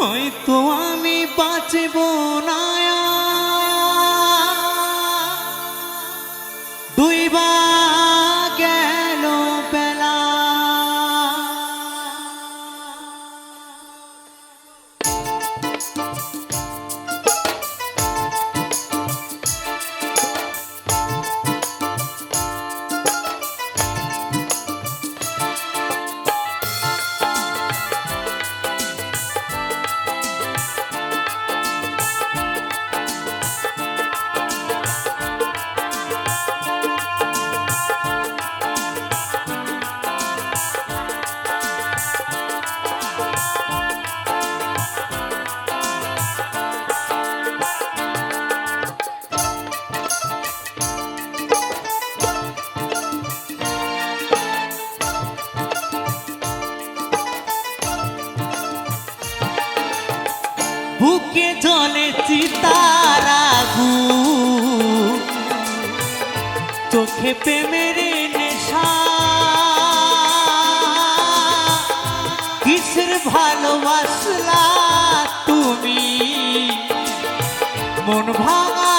হয়তো আমি বাঁচব না। দুই বুকে জলে চিতারা চিতারাগু চোখে প্রেমের নেশা। কিসের ভালোবাসলা তুমি? মন ভাঙা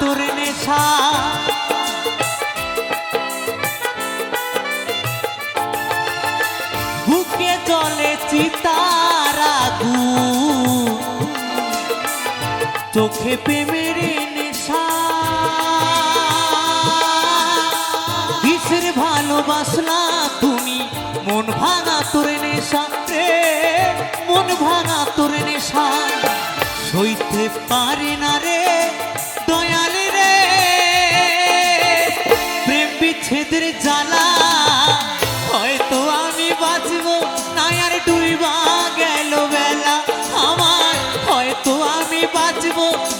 তোর নেশা। বুকে জলে চিতারাগু চোখে প্রেমের নেশা। কিসের ভালোবাসলা তুমি? মন ভাঙা তোর নেশা। রে মন ভাঙা তোর নেশা। সইতে পারে না রে দয়াল রে। প্রেম বিচ্ছেদের জ্বালা বাঁচব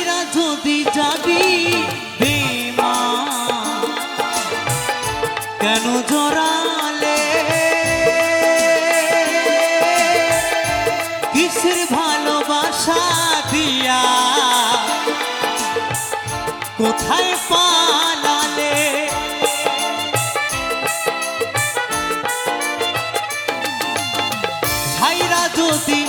ছাইরা যদি যাবি বেমা কেন কিসের ভালোবাসা দিয়া? কোথায় পালালে? ছাইরা যদি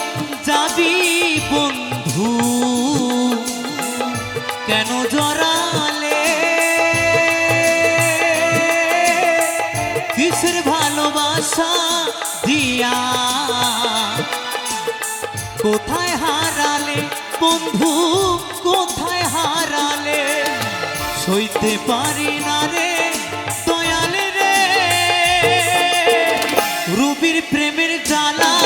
জড়ালে কিসের ভালোবাসা দিয়া? কোথায় হারালে বন্ধু, কোথায় হারালে? সইতে পারি না রে দয়াল রে। রুবির প্রেমের জ্বালা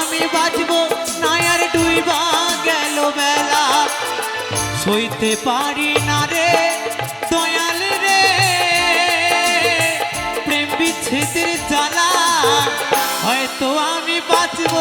আমি বাঁচব নায়ার ডুইবা গেল বেলা। সইতে পারি না রে দয়াল রে। প্রেম বিচ্ছেদের জ্বালা, হয়তো আমি বাঁচব